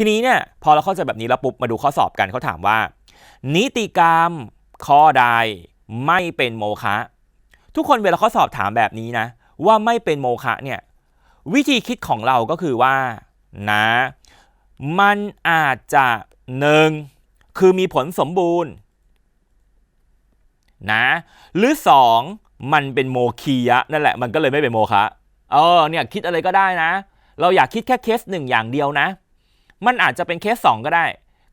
ทีนี้เนี่ยพอเราเข้าใจแบบนี้แล้วปุ๊บมาดูข้อสอบกันเขาถามว่า นิติกรรมข้อใดไม่เป็นโมฆะทุกคนเวลาข้อสอบถามแบบนี้นะ ว่าไม่เป็นโมฆะเนี่ยวิธีคิดของเราก็คือว่านะ มันอาจจะหนึ่งคือมีผลสมบูรณ์นะหรือสองมันเป็นโมคียะนั่นแหละมันก็เลยไม่เป็นโมฆะเออเนี่ยคิดอะไรก็ได้นะ เราอยากคิดแค่เคสหนึ่งอย่างเดียวนะ มันอาจจะเป็นเคสสองก็ได้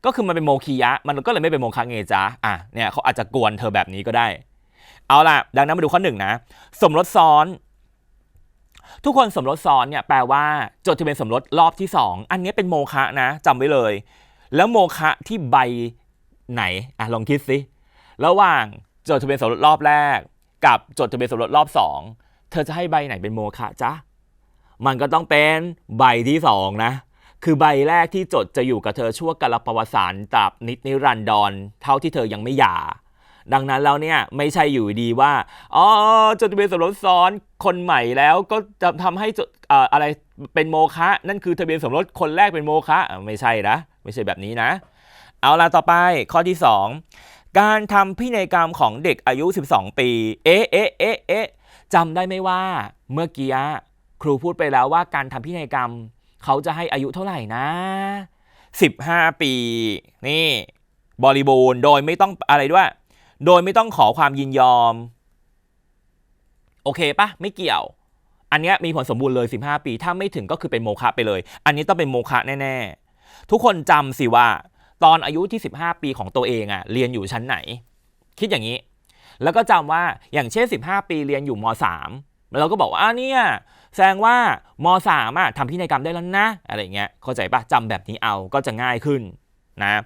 ก็คือมันเป็นโมคียะ มันก็เลยไม่เป็นโมคะเงจ้าอะเนี่ยเขาอาจจะกวนเธอแบบนี้ก็ได้ เอาล่ะ ดังนั้นมาดูข้อหนึ่งนะ สมรสซ้อน ทุกคนสมรสซ้อนเนี่ยแปลว่า จดทะเบียนสมรสรอบที่สองอันนี้เป็นโมคะนะจำไว้เลย แล้วโมคะที่ใบไหนอะลองคิดสิระหว่างจดทะเบียนสมรสรอบแรก กับจดทะเบียนสมรสรอบสองเธอจะให้ใบไหนเป็นโมคะจ๊ะมันก็ต้องเป็นใบที่สองนะ คือใบแรกที่จดจะอยู่กับเธอชั่วกาลประวัติศาสตร์ตราบนิดนิรันดรเท่าที่เธอยังไม่หย่าดังนั้นแล้วเนี่ยไม่ใช่อยู่ดีว่าอ๋อจดทะเบียนสมรสซ้อนคนใหม่แล้วก็จะทำให้จดเอ่อะไรเป็นโมฆะนั่นคือทะเบียนสมรสคนแรกเป็นโมฆะไม่ใช่นะไม่ใช่แบบนี้นะ เอาล่ะต่อไปข้อที่ 2 การทำพินัยกรรมของเด็กอายุ 12 ปีเอ๊ะเอ๊ะเอ๊ะเอ๊ะจำได้ไหมว่าเมื่อกี้ครูพูดไปแล้วว่าการทำพินัยกรรม เขาจะให้อายุเท่าไหร่นะ 15 ปี นี่ บริบูรณ์โดยไม่ต้องอะไรด้วย โดยไม่ต้องขอความยินยอม โอเคปะไม่เกี่ยว อันเนี้ยมีผลสมบูรณ์เลย 15 ปี ถ้าไม่ถึงก็คือเป็นโมฆะไปเลย อันนี้ต้องเป็นโมฆะแน่ๆ ทุกคนจำสิว่า ตอนอายุที่ 15 ปีของตัวเองอะเรียนอยู่ชั้นไหน คิดอย่างนี้ แล้วก็จำว่าอย่างเช่น 15 ปีเรียนอยู่ม .3 แล้วเราก็บอกว่าอะเนี่ย แสดงว่ามสามอะทำพินัยกรรมได้แล้วนะ อะไรเงี้ยเข้าใจปะจำแบบนี้เอาก็จะง่ายขึ้นนะ